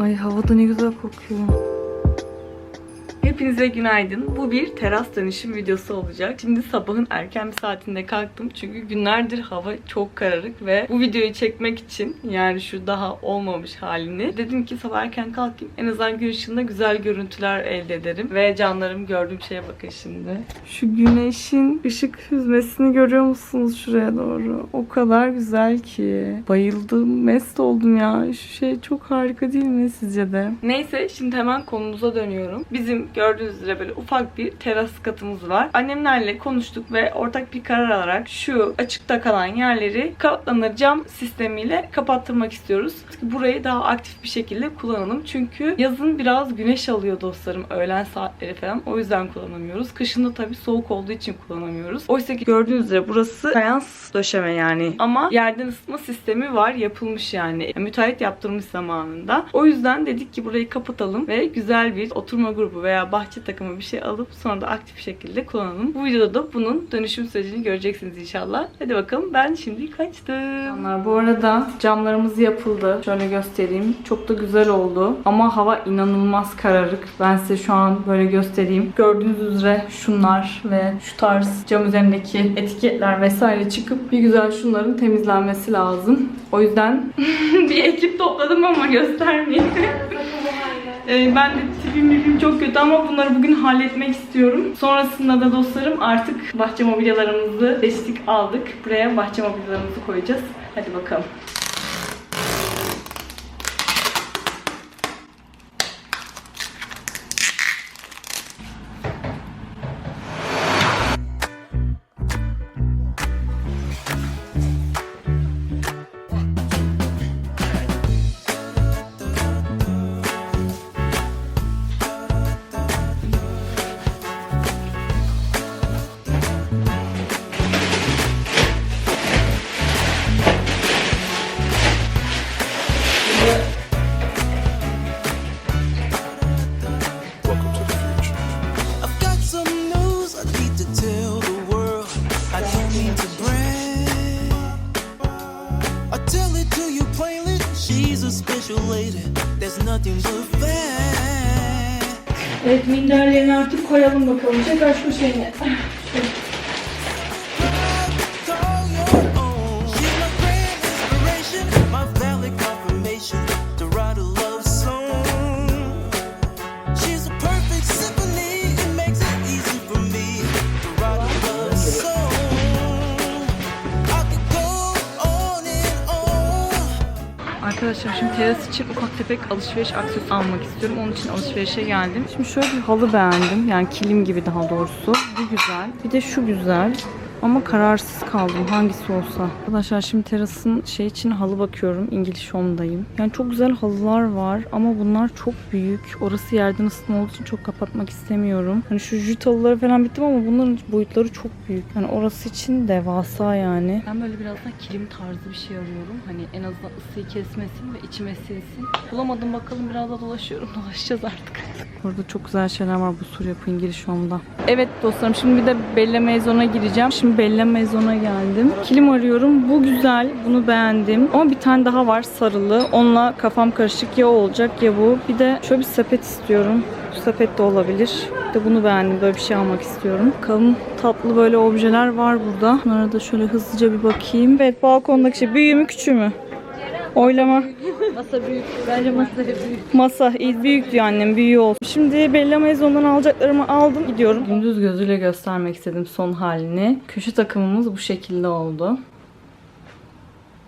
Ay havada ne güzel kokuyor. Hepinize günaydın. Bu bir teras dönüşüm videosu olacak. Şimdi sabahın erken bir saatinde kalktım. Çünkü günlerdir hava çok kararık ve bu videoyu çekmek için yani şu daha olmamış halini dedim ki sabah erken kalkayım. En azından gün ışığında güzel görüntüler elde ederim. Ve canlarım gördüğüm şeye bakın şimdi. Şu güneşin ışık hüzmesini görüyor musunuz şuraya doğru? O kadar güzel ki. Bayıldım. Mest oldum ya. Şu şey çok harika değil mi sizce de? Neyse şimdi hemen konumuza dönüyorum. Bizim gördüğünüz üzere böyle ufak bir teras katımız var. Annemlerle konuştuk ve ortak bir karar alarak şu açıkta kalan yerleri katlanır cam sistemiyle kapattırmak istiyoruz. Burayı daha aktif bir şekilde kullanalım. Çünkü yazın biraz güneş alıyor dostlarım öğlen saatleri falan. O yüzden kullanamıyoruz. Kışın da tabii soğuk olduğu için kullanamıyoruz. Oysa ki gördüğünüz üzere burası fayans döşeme yani. Ama yerden ısıtma sistemi var. Yapılmış yani. Müteahhit yaptırmış zamanında. O yüzden dedik ki burayı kapatalım ve güzel bir oturma grubu veya bahçe takımı bir şey alıp sonra da aktif bir şekilde kullanalım. Bu videoda da bunun dönüşüm sürecini göreceksiniz inşallah. Hadi bakalım ben şimdi kaçtım. Canlar, bu arada camlarımız yapıldı. Şöyle göstereyim. Çok da güzel oldu. Ama hava inanılmaz kararık. Ben size şu an böyle göstereyim. Gördüğünüz üzere şunlar ve şu tarz cam üzerindeki etiketler vesaire çıkıp bir güzel şunların temizlenmesi lazım. O yüzden bir ekip topladım ama göstermeyeyim. Ee, ben de tipim mipim çok kötü ama bunları bugün halletmek istiyorum. Sonrasında da dostlarım artık bahçe mobilyalarımızı seçtik aldık. Buraya bahçe mobilyalarımızı koyacağız. Hadi bakalım. Evet minderlerini artık koyalım bakalım. Çek aç bu şeyini. Teras için ufak tefek alışveriş aksesuarı almak istiyorum. Onun için alışverişe geldim. Şimdi şöyle bir halı beğendim. Yani kilim gibi daha doğrusu. Bu güzel. Bir de şu güzel. Ama kararsız kaldım hangisi olsa. Arkadaşlar şimdi terasın şey için halı bakıyorum. İngiliz Home'dayım. Yani çok güzel halılar var ama bunlar çok büyük. Orası yerden ısıtma olduğu için çok kapatmak istemiyorum. Hani şu jüt halıları falan bittim ama bunların boyutları çok büyük. Yani orası için devasa yani. Ben böyle biraz da kilim tarzı bir şey arıyorum. Hani en azından ısıyı kesmesin ve içime sinsin. Bulamadım bakalım biraz da dolaşıyorum. Dolaşacağız artık. Burada çok güzel şeyler var bu sur yapı İngiliz Home'da. Evet dostlarım şimdi bir de Bella Maison'a gireceğim. Şimdi Bella Maison'a geldim. Kilim arıyorum. Bu güzel. Bunu beğendim. Ama bir tane daha var sarılı. Onunla kafam karışık. Ya olacak ya bu. Bir de şöyle bir sepet istiyorum. Bu sepet de olabilir. Bir de bunu beğendim. Böyle bir şey almak istiyorum. Bakalım tatlı böyle objeler var burada. Bunlara da şöyle hızlıca bir bakayım. Evet balkondaki şey büyüğü mü küçüğü mü? Oylama. Masa büyük. Bence masa büyük. Masa iyi büyük diyor annem büyüğü olsun. Şimdi Bella Maison'dan alacaklarımı aldım gidiyorum. Gündüz gözüyle göstermek istedim son halini. Köşe takımımız bu şekilde oldu.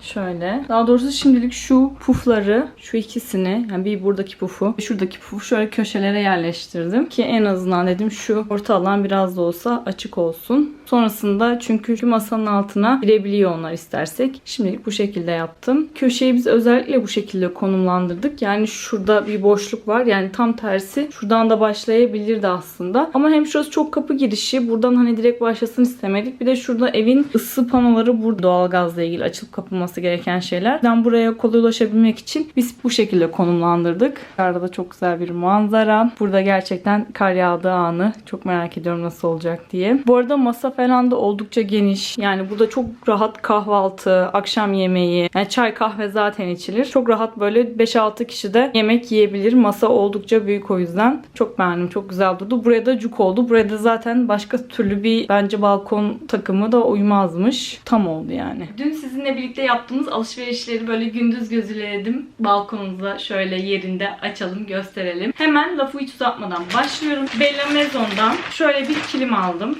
Şöyle. Daha doğrusu şimdilik şu pufları, şu ikisini, yani bir buradaki pufu, şuradaki pufu şöyle köşelere yerleştirdim. Ki en azından dedim şu orta alan biraz da olsa açık olsun. Sonrasında çünkü şu masanın altına girebiliyor onlar istersek. Şimdilik bu şekilde yaptım. Köşeyi biz özellikle bu şekilde konumlandırdık. Yani şurada bir boşluk var. Yani tam tersi şuradan da başlayabilirdi aslında. Ama hem şurası çok kapı girişi. Buradan hani direkt başlasın istemedik. Bir de şurada evin ısı panoları burada doğalgazla ilgili açılıp kapanması olması gereken şeyler. Ben buraya kolay ulaşabilmek için biz bu şekilde konumlandırdık. Arada çok güzel bir manzara. Burada gerçekten kar yağdığı anı çok merak ediyorum nasıl olacak diye. Bu arada masa falan da oldukça geniş. Yani burada çok rahat kahvaltı, akşam yemeği, yani çay kahve zaten içilir. Çok rahat böyle 5-6 kişi de yemek yiyebilir. Masa oldukça büyük o yüzden. Çok beğendim. Çok güzel durdu. Buraya da cuk oldu. Buraya da zaten başka türlü bir bence balkon takımı da uymazmış. Tam oldu yani. Dün sizinle birlikte yaptığımız alışverişleri böyle gündüz gözüledim. Balkonumuza şöyle yerinde açalım, gösterelim. Hemen lafı hiç uzatmadan başlıyorum. Bella Maison'dan şöyle bir kilim aldım.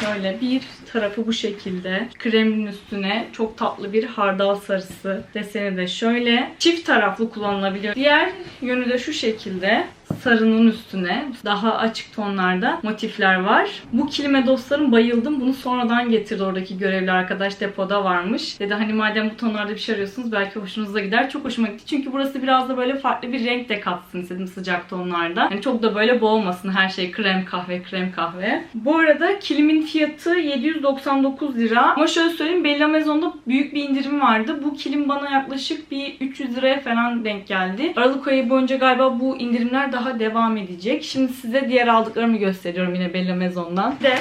Şöyle bir tarafı bu şekilde. Kremin üstüne çok tatlı bir hardal sarısı. Deseni de şöyle. Çift taraflı kullanılabiliyor. Diğer yönü de şu şekilde. Sarının üstüne daha açık tonlarda motifler var. Bu kilime dostlarım bayıldım. Bunu sonradan getirdi oradaki görevli arkadaş. Depoda varmış. Dedi hani madem bu tonlarda bir şey arıyorsunuz belki hoşunuza gider. Çok hoşuma gitti. Çünkü burası biraz da böyle farklı bir renk de katsın istedim sıcak tonlarda. Hani çok da böyle boğmasın her şey krem kahve krem kahve. Bu arada kilimin fiyatı 799 lira. Ama şöyle söyleyeyim Bella Maison'da büyük bir indirim vardı. Bu kilim bana yaklaşık bir 300 liraya falan denk geldi. Aralık ayı boyunca galiba bu indirimler daha devam edecek. Şimdi size diğer aldıklarımı gösteriyorum yine Bella Maison'dan. Bir De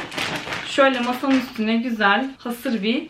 şöyle masanın üstüne güzel hasır bir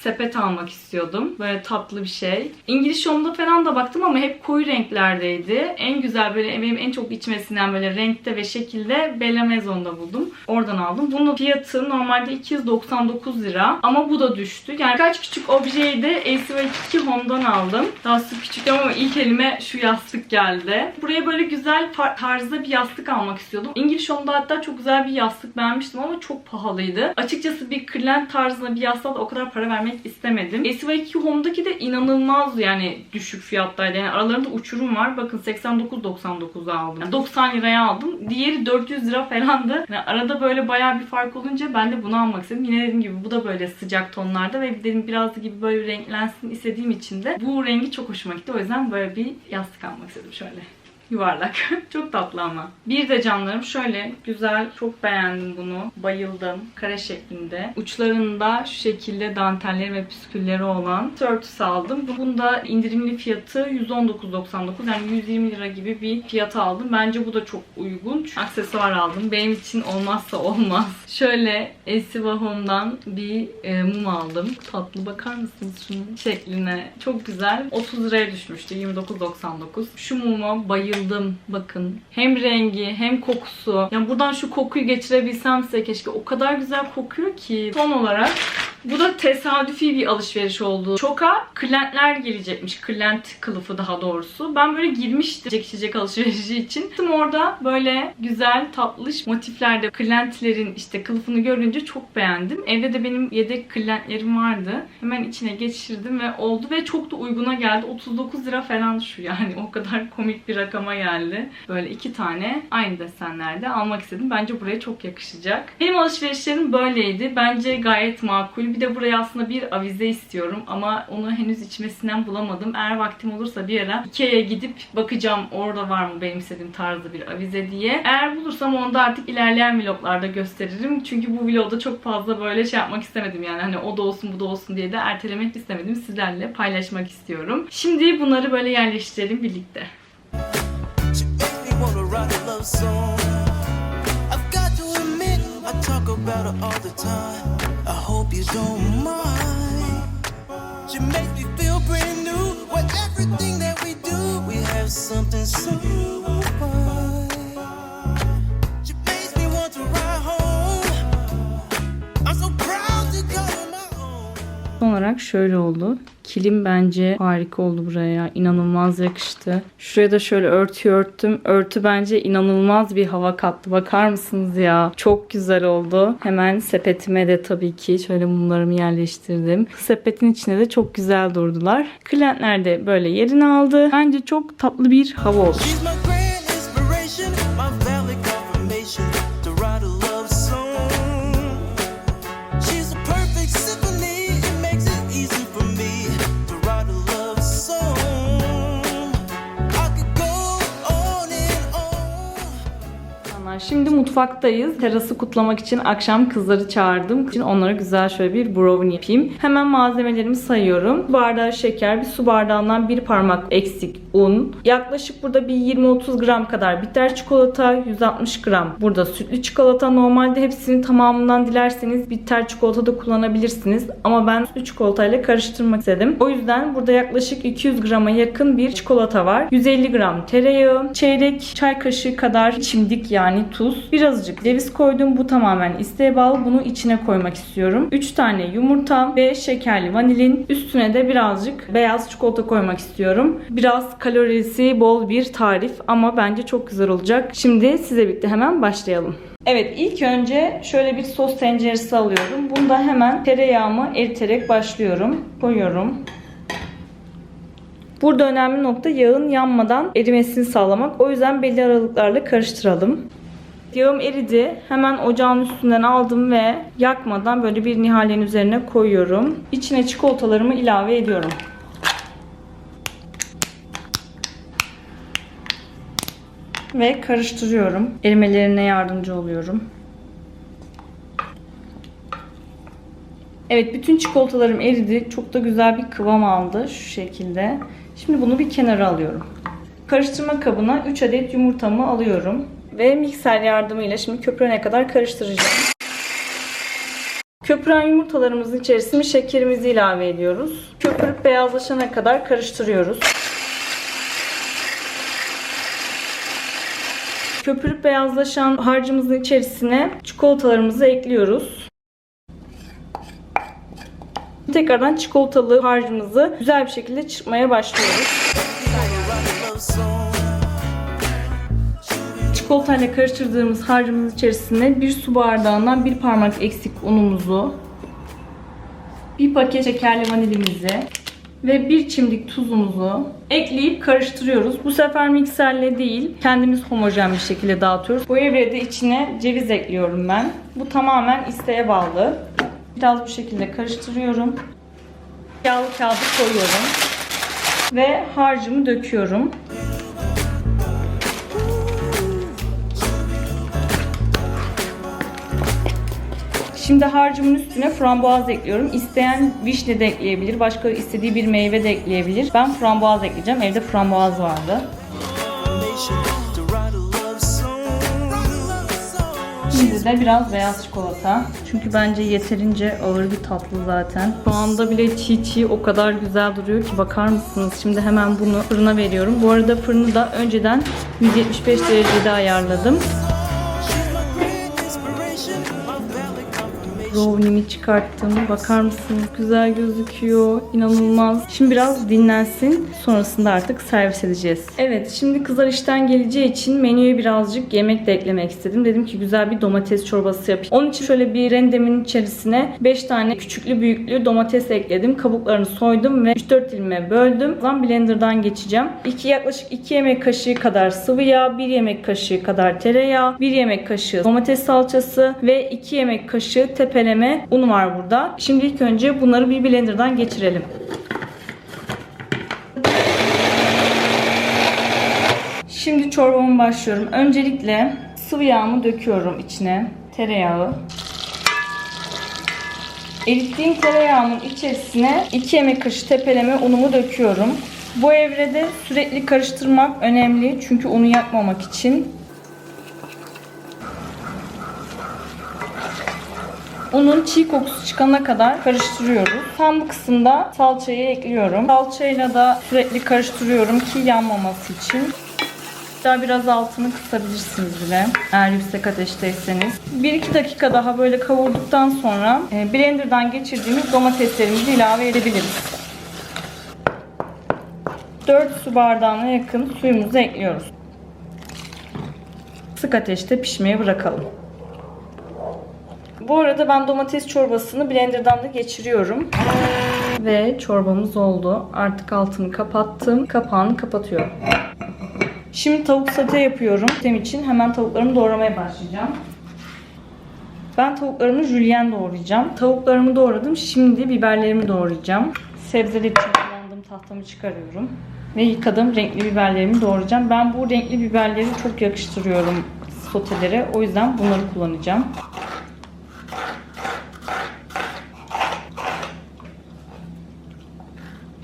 sepet almak istiyordum. Böyle tatlı bir şey. İngiliz Home'da falan da baktım ama hep koyu renklerdeydi. En güzel böyle benim en çok içmesinden böyle renkte ve şekilde Bella Maison'da buldum. Oradan aldım. Bunun fiyatı normalde 299 lira. Ama bu da düştü. Yani kaç küçük objeyi de AC2 Home'dan aldım. Daha küçük ama ilk elime şu yastık geldi. Buraya böyle güzel tarzda bir yastık almak istiyordum. İngiliz Home'da hatta çok güzel bir yastık beğenmiştim ama çok pahalıydı. Açıkçası bir kırlent tarzında bir yastığa da o kadar para vermek istemedim. AC2 Home'daki de inanılmaz yani düşük fiyattaydı. Yani aralarında uçurum var. Bakın 89.99'a aldım. Yani 90 liraya aldım. Diğeri 400 lira falandı. Yani arada böyle bayağı bir fark olunca ben de bunu almak istedim. Yine dediğim gibi bu da böyle sıcak tonlarda ve dedim biraz da gibi böyle renklensin istediğim için de bu rengi çok hoşuma gitti. O yüzden böyle bir yastık almak istedim şöyle yuvarlak. çok tatlı ama. Bir de canlarım şöyle güzel çok beğendim bunu. Bayıldım. Kare şeklinde. Uçlarında şu şekilde dantelleri ve püskülleri olan tişörtüsü aldım. Bunda indirimli fiyatı 119.99 yani 120 lira gibi bir fiyat aldım. Bence bu da çok uygun. Çünkü aksesuar aldım. Benim için olmazsa olmaz. Şöyle Esiva Home'dan bir e, mum aldım. Tatlı bakar mısınız şunun şekline? Çok güzel. 30 liraya düşmüştü. 29.99. Şu muma bayıldım. Bakın. Hem rengi hem kokusu. Yani buradan şu kokuyu geçirebilsem size keşke. O kadar güzel kokuyor ki. Son olarak bu da tesadüfi bir alışveriş oldu. Çoka klentler gelecekmiş. Klent kılıfı daha doğrusu. Ben böyle girmiştim içecek içecek alışverişi için. Tam orada böyle güzel tatlış motiflerde klentlerin işte kılıfını görünce çok beğendim. Evde de benim yedek klentlerim vardı. Hemen içine geçirdim ve oldu ve çok da uyguna geldi. 39 lira falan şu yani. O kadar komik bir rakama geldi. Böyle iki tane aynı desenlerde almak istedim. Bence buraya çok yakışacak. Benim alışverişlerim böyleydi. Bence gayet makul. Bir de buraya aslında bir avize istiyorum ama onu henüz içmesinden bulamadım. Eğer vaktim olursa bir ara Ikea'ya gidip bakacağım orada var mı benim istediğim tarzda bir avize diye. Eğer bulursam onu da artık ilerleyen vloglarda gösteririm. Çünkü bu vlogda çok fazla böyle şey yapmak istemedim yani. Hani o da olsun bu da olsun diye de ertelemek istemedim. Sizlerle paylaşmak istiyorum. Şimdi bunları böyle yerleştirelim birlikte. About her all the time. I hope you don't mind. She makes me feel brand new. With everything that we do, we have something so. Son olarak şöyle oldu. Kilim bence harika oldu buraya. İnanılmaz yakıştı. Şuraya da şöyle örtü örttüm. Örtü bence inanılmaz bir hava kattı. Bakar mısınız ya? Çok güzel oldu. Hemen sepetime de tabii ki şöyle mumlarımı yerleştirdim. Sepetin içine de çok güzel durdular. Klentler de böyle yerini aldı. Bence çok tatlı bir hava oldu. Mutfaktayız. Terası kutlamak için akşam kızları çağırdım. Için onlara güzel şöyle bir brownie yapayım. Hemen malzemelerimi sayıyorum. Bir bardağı şeker, bir su bardağından bir parmak eksik un. Yaklaşık burada bir 20-30 gram kadar bitter çikolata, 160 gram burada sütlü çikolata. Normalde hepsini tamamından dilerseniz bitter çikolata da kullanabilirsiniz. Ama ben sütlü çikolatayla karıştırmak istedim. O yüzden burada yaklaşık 200 grama yakın bir çikolata var. 150 gram tereyağı, çeyrek çay kaşığı kadar çimdik yani tuz. Birazcık ceviz koydum. Bu tamamen isteğe bağlı. Bunu içine koymak istiyorum. 3 tane yumurta ve şekerli vanilin. Üstüne de birazcık beyaz çikolata koymak istiyorum. Biraz kalorisi bol bir tarif ama bence çok güzel olacak. Şimdi size birlikte hemen başlayalım. Evet ilk önce şöyle bir sos tenceresi alıyorum. Bunda hemen tereyağımı eriterek başlıyorum. Koyuyorum. Burada önemli nokta yağın yanmadan erimesini sağlamak. O yüzden belli aralıklarla karıştıralım. Yağım eridi. Hemen ocağın üstünden aldım ve yakmadan böyle bir nihalenin üzerine koyuyorum. İçine çikolatalarımı ilave ediyorum. Ve karıştırıyorum. Erimelerine yardımcı oluyorum. Evet bütün çikolatalarım eridi. Çok da güzel bir kıvam aldı şu şekilde. Şimdi bunu bir kenara alıyorum. Karıştırma kabına 3 adet yumurtamı alıyorum. Ve mikser yardımıyla şimdi köpürene kadar karıştıracağım. Köpüren yumurtalarımızın içerisine şekerimizi ilave ediyoruz. Köpürüp beyazlaşana kadar karıştırıyoruz. Köpürüp beyazlaşan harcımızın içerisine çikolatalarımızı ekliyoruz. Tekrardan çikolatalı harcımızı güzel bir şekilde çırpmaya başlıyoruz. Çikolatayla karıştırdığımız harcımızın içerisine bir su bardağından bir parmak eksik unumuzu, bir paket şekerli vanilimizi ve bir çimdik tuzumuzu ekleyip karıştırıyoruz. Bu sefer mikserle değil, kendimiz homojen bir şekilde dağıtıyoruz. Bu evrede içine ceviz ekliyorum ben. Bu tamamen isteğe bağlı. Biraz bu şekilde karıştırıyorum. Yağlı kağıdı koyuyorum. Ve harcımı döküyorum. Şimdi harcımın üstüne frambuaz ekliyorum. İsteyen vişne de ekleyebilir. Başka istediği bir meyve de ekleyebilir. Ben frambuaz ekleyeceğim. Evde frambuaz vardı. Şimdi de biraz beyaz çikolata. Çünkü bence yeterince ağır bir tatlı zaten. Şu anda bile çiğ çiğ o kadar güzel duruyor ki bakar mısınız? Şimdi hemen bunu fırına veriyorum. Bu arada fırını da önceden 175 derecede ayarladım. Brownie'mi çıkarttım. Bakar mısınız? Güzel gözüküyor. İnanılmaz. Şimdi biraz dinlensin. Sonrasında artık servis edeceğiz. Evet şimdi kızlar işten geleceği için menüye birazcık yemek de eklemek istedim. Dedim ki güzel bir domates çorbası yapayım. Onun için şöyle bir rendemin içerisine 5 tane küçüklü büyüklü domates ekledim. Kabuklarını soydum ve 3-4 dilime böldüm. Zaman blenderdan geçeceğim. 2 yaklaşık 2 yemek kaşığı kadar sıvı yağ, 1 yemek kaşığı kadar tereyağı, 1 yemek kaşığı domates salçası ve 2 yemek kaşığı tepeleme un var burada. Şimdi ilk önce bunları bir blenderdan geçirelim. Şimdi çorbama başlıyorum. Öncelikle sıvı yağımı döküyorum içine. Tereyağı. Erittiğim tereyağının içerisine 2 yemek kaşığı tepeleme unumu döküyorum. Bu evrede sürekli karıştırmak önemli çünkü unu yakmamak için. Unun çiğ kokusu çıkana kadar karıştırıyoruz. Tam bu kısımda salçayı ekliyorum. Salçayla da sürekli karıştırıyorum ki yanmaması için. Daha biraz altını kısabilirsiniz bile eğer yüksek ateşteyseniz. 1-2 dakika daha böyle kavurduktan sonra e, blenderdan geçirdiğimiz domateslerimizi ilave edebiliriz. 4 su bardağına yakın suyumuzu ekliyoruz. Sık ateşte pişmeye bırakalım. Bu arada ben domates çorbasını blenderdan da geçiriyorum. Ve çorbamız oldu. Artık altını kapattım. Kapağını kapatıyorum. Şimdi tavuk sote yapıyorum. Tem için hemen tavuklarımı doğramaya başlayacağım. Ben tavuklarımı jülyen doğrayacağım. Tavuklarımı doğradım. Şimdi biberlerimi doğrayacağım. Sebzeler için kullandığım tahtamı çıkarıyorum. Ve yıkadım renkli biberlerimi doğrayacağım. Ben bu renkli biberleri çok yakıştırıyorum soteleri. O yüzden bunları kullanacağım.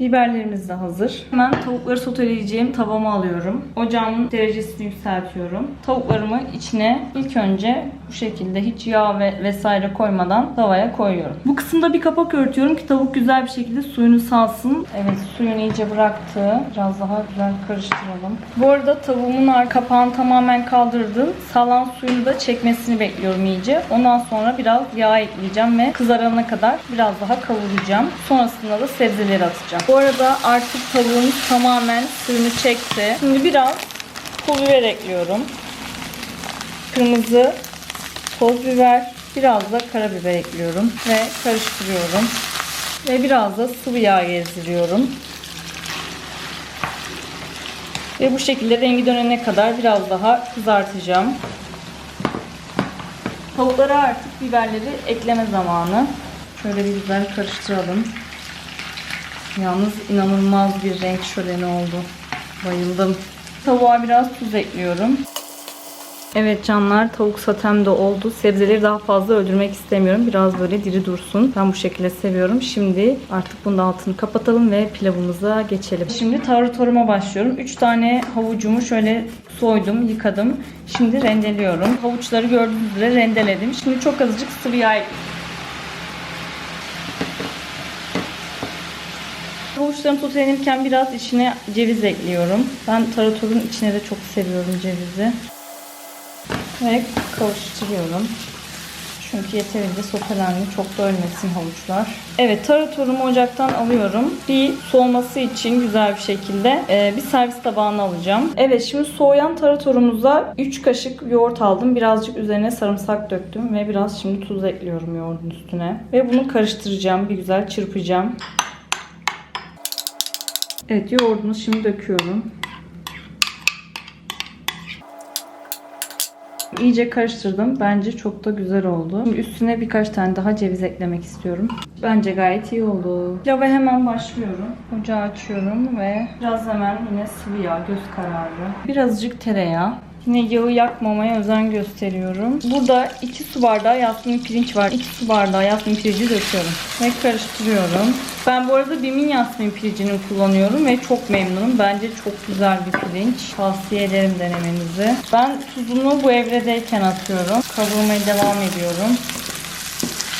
Biberlerimiz de hazır. Hemen tavukları soteleyeceğim tavamı alıyorum. Ocağımın derecesini yükseltiyorum. Tavuklarımı içine ilk önce bu şekilde hiç yağ ve vesaire koymadan tavaya koyuyorum. Bu kısımda bir kapak örtüyorum ki tavuk güzel bir şekilde suyunu salsın. Evet suyunu iyice bıraktı. Biraz daha güzel karıştıralım. Bu arada tavuğumun ar- kapağını tamamen kaldırdım. Salan suyunu da çekmesini bekliyorum iyice. Ondan sonra biraz yağ ekleyeceğim ve kızarana kadar biraz daha kavuracağım. Sonrasında da sebzeleri atacağım. Bu arada artık tavuğumuz tamamen suyunu çekti. Şimdi biraz pul biber ekliyorum. Kırmızı toz biber, biraz da karabiber ekliyorum ve karıştırıyorum. Ve biraz da sıvı yağ gezdiriyorum. Ve bu şekilde rengi dönene kadar biraz daha kızartacağım. Tavuklara artık biberleri ekleme zamanı. Şöyle bir güzel karıştıralım. Yalnız inanılmaz bir renk şöleni oldu. Bayıldım. Tavuğa biraz tuz ekliyorum. Evet canlar tavuk satem de oldu. Sebzeleri daha fazla öldürmek istemiyorum. Biraz böyle diri dursun. Ben bu şekilde seviyorum. Şimdi artık bunun altını kapatalım ve pilavımıza geçelim. Şimdi taratoruma başlıyorum. 3 tane havucumu şöyle soydum, yıkadım. Şimdi rendeliyorum. Havuçları gördüğünüz üzere rendeledim. Şimdi çok azıcık sıvı yağ Havuçlarım sotelenirken biraz içine ceviz ekliyorum. Ben taratorun içine de çok seviyorum cevizi. Ve karıştırıyorum. Çünkü yeterince sotelendi. Çok da ölmesin havuçlar. Evet taratorumu ocaktan alıyorum. Bir soğuması için güzel bir şekilde e, bir servis tabağına alacağım. Evet şimdi soğuyan taratorumuza 3 kaşık yoğurt aldım. Birazcık üzerine sarımsak döktüm ve biraz şimdi tuz ekliyorum yoğurdun üstüne. Ve bunu karıştıracağım. Bir güzel çırpacağım. Evet yoğurdunu şimdi döküyorum. İyice karıştırdım. Bence çok da güzel oldu. Şimdi üstüne birkaç tane daha ceviz eklemek istiyorum. Bence gayet iyi oldu. Pilava hemen başlıyorum. Ocağı açıyorum ve biraz hemen yine sıvı yağ göz kararı. Birazcık tereyağı. Yine yağı yakmamaya özen gösteriyorum. Burada 2 su bardağı yasmin pirinç var. 2 su bardağı yasmin pirinci döküyorum. Ve karıştırıyorum. Ben bu arada Bim'in yasmin pirincini kullanıyorum ve çok memnunum. Bence çok güzel bir pirinç. Tavsiye ederim denemenizi. Ben tuzunu bu evredeyken atıyorum. Kavurmaya devam ediyorum.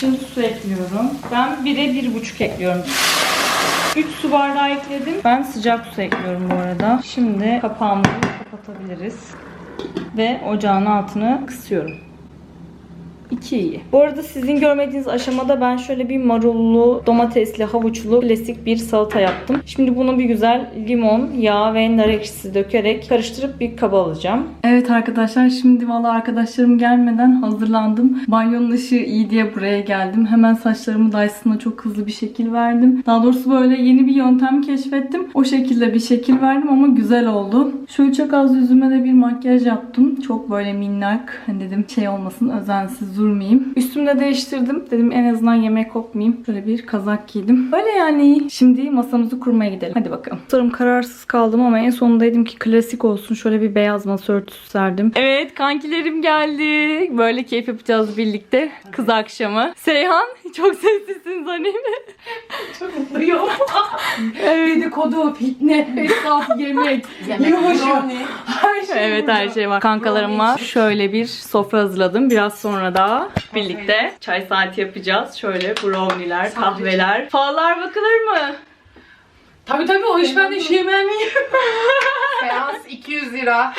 Şimdi su ekliyorum. Ben 1'e 1,5 ekliyorum. 3 su bardağı ekledim. Ben sıcak su ekliyorum bu arada. Şimdi kapağımızı kapatabiliriz. Ve ocağın altını kısıyorum. 2 iyi. Bu arada sizin görmediğiniz aşamada ben şöyle bir marullu, domatesli, havuçlu klasik bir salata yaptım. Şimdi bunu bir güzel limon, yağ ve nar ekşisi dökerek karıştırıp bir kaba alacağım. Evet arkadaşlar şimdi valla arkadaşlarım gelmeden hazırlandım. Banyonun ışığı iyi diye buraya geldim. Hemen saçlarımı Dyson'a çok hızlı bir şekil verdim. Daha doğrusu böyle yeni bir yöntem keşfettim. O şekilde bir şekil verdim ama güzel oldu. Şöyle çok az yüzüme de bir makyaj yaptım. Çok böyle minnak. Hani dedim şey olmasın özensiz durmayayım. Üstümde değiştirdim. Dedim en azından yemek kokmayayım. Şöyle bir kazak giydim. Böyle yani. Şimdi masamızı kurmaya gidelim. Hadi bakalım. Sanırım kararsız kaldım ama en sonunda dedim ki klasik olsun. Şöyle bir beyaz masa örtüsü serdim. Evet kankilerim geldi. Böyle keyif yapacağız birlikte. Kız akşamı. Seyhan çok sessizsin Zanim. Yok. evet. Dedikodu, fitne, hesap, yemek, yumuşu. Her şey Evet her şey var. Kankalarım var. Şöyle bir sofra hazırladım. Biraz sonra da birlikte çay saati yapacağız. Şöyle brownie'ler, kahveler. Fallar bakılır mı? Tabii tabii o iş ben de işi yemem Seans 200 lira.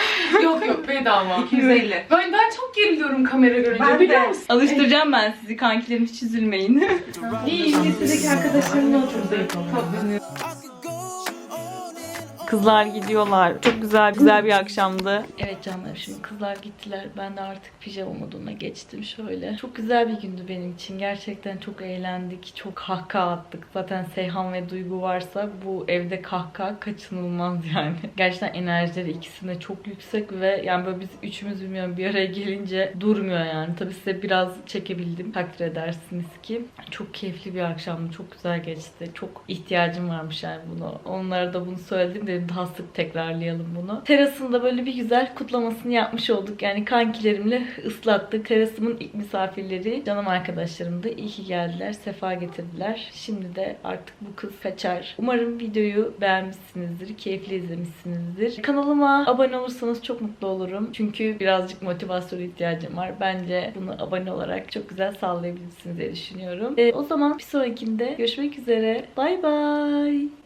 Yok yok bedava. 250. Ben, ben çok geriliyorum kamera görünce Ben biliyor de. musun? Alıştıracağım ben sizi kankilerim hiç üzülmeyin. İyi lisedeki arkadaşlarımla oturduk. Kızlar gidiyorlar. Çok güzel güzel bir akşamdı. Evet canlarım şimdi kızlar gittiler. Ben de artık pijama moduna geçtim şöyle. Çok güzel bir gündü benim için. Gerçekten çok eğlendik. Çok kahkaha attık. Zaten Seyhan ve Duygu varsa bu evde kahkaha kaçınılmaz yani. Gerçekten enerjileri ikisinde çok yüksek ve yani böyle biz üçümüz bilmiyorum bir araya gelince durmuyor yani. Tabii size biraz çekebildim. Takdir edersiniz ki. Çok keyifli bir akşamdı. Çok güzel geçti. Çok ihtiyacım varmış yani bunu. Onlara da bunu söyledim. Dedim videoyu daha sık tekrarlayalım bunu. Terasında böyle bir güzel kutlamasını yapmış olduk. Yani kankilerimle ıslattık. Terasımın ilk misafirleri canım arkadaşlarımdı. İyi ki geldiler. Sefa getirdiler. Şimdi de artık bu kız kaçar. Umarım videoyu beğenmişsinizdir. Keyifli izlemişsinizdir. Kanalıma abone olursanız çok mutlu olurum. Çünkü birazcık motivasyona ihtiyacım var. Bence bunu abone olarak çok güzel sağlayabilirsiniz diye düşünüyorum. Ee, o zaman bir sonrakinde görüşmek üzere. Bay bay.